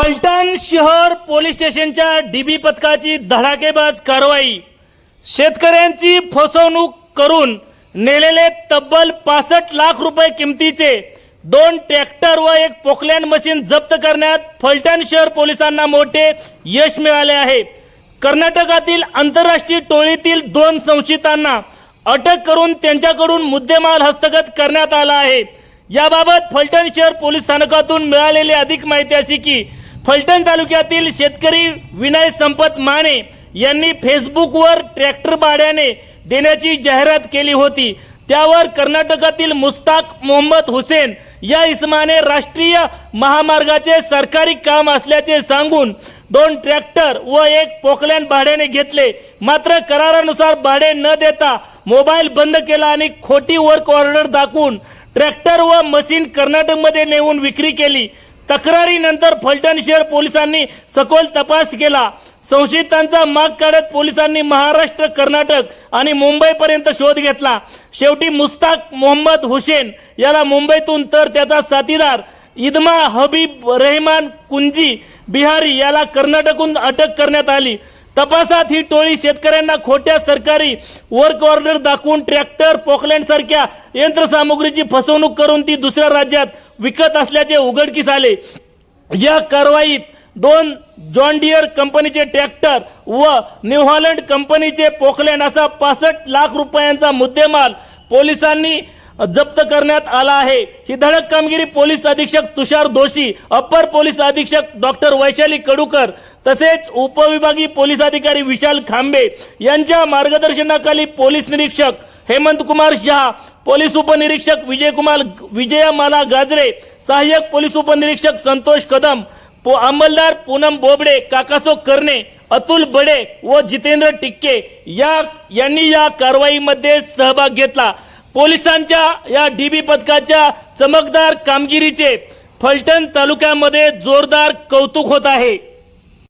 फलटण शहर पोलीस स्टेशनच्या डीबी पथकाची धडाकेबाज कारवाई. शेतकऱ्यांची फसवणूक करून नेलेले तब्बल पासष्ट लाख रुपये किमतीचे दोन ट्रॅक्टर व एक पोकलँड मशीन जप्त करण्यात फलटण शहर पोलिसांना मोठे यश मिळाले आहे. कर्नाटकातील आंतरराष्ट्रीय टोळीतील दोन संशयितांना अटक करून त्यांच्याकडून मुद्देमाल हस्तगत करण्यात आला आहे. याबाबत फलटण शहर पोलीस स्थानकातून मिळालेली अधिक माहिती अशी की फलटण तालुक्यातील शेतकरी विनय संपत माने यांनी फेसबुकवर ट्रॅक्टर भाड्याने देण्याची जाहिरात केली होती. त्यावर कर्नाटकातील मुस्ताक मोहम्मद हुसेन या इसमाने राष्ट्रीय महामार्गाचे सरकारी काम असल्याचे सांगून दोन ट्रॅक्टर व एक पोकलॅन भाड्याने घेतले. मात्र करारानुसार भाडे न देता मोबाईल बंद केला आणि खोटी वर्क ऑर्डर दाखवून ट्रॅक्टर व मशीन कर्नाटकमध्ये नेऊन विक्री केली. तक्रारीनंतर फलटण शहर पोलिसांनी सखोल तपास केला. संशयितांचा माग काढत पोलिसांनी महाराष्ट्र कर्नाटक आणि मुंबईपर्यंत शोध घेतला. शेवटी मुस्ताक मोहम्मद हुसेन याला मुंबईतून तर त्याचा साथीदार इदमा हबीब रेहमान कुंजी बिहारी याला कर्नाटकहून अटक करण्यात आली. तपासात ही टोळी शेतकऱ्यांना खोट्या सरकारी वर्क ऑर्डर दाखवून ट्रॅक्टर पोकलँड सारख्या यंत्रसामुग्रीची फसवणूक करून ती दुसऱ्या राज्यात विकत असल्याचे उघडकीस आले. या कारवाईत दोन जॉन डियर कंपनीचे ट्रॅक्टर व न्यू हॉलंड कंपनीचे पोकलँड असा पासष्ट लाख रुपयांचा मुद्देमाल पोलिसांनी जप्त करण्यात आला आहे. ही धडक कामगिरी पोलीस अधीक्षक तुषार दोषी अप्पर पोलीस अधीक्षक डॉक्टर वैशाली कडूकर तसेच उपविभागीय पोलीस अधिकारी विशाल खांबे यांच्या मार्गदर्शनाखाली पोलीस निरीक्षक हेमंत कुमार शहा पोलीस उपनिरीक्षक विजयकुमार विजयमाला गाजरे सहाय्यक पोलीस उपनिरीक्षक संतोष कदम पो अंमलदार पूनम बोबडे काकासो करणे अतुल बडे व जितेंद्र टिक्के या यांनी या कारवाईमध्ये सहभाग घेतला. पोलिसांच्या या डीबी पथकाच्या चमकदार कामगिरीचे फलटण तालुक्यामध्ये जोरदार कौतुक होत आहे.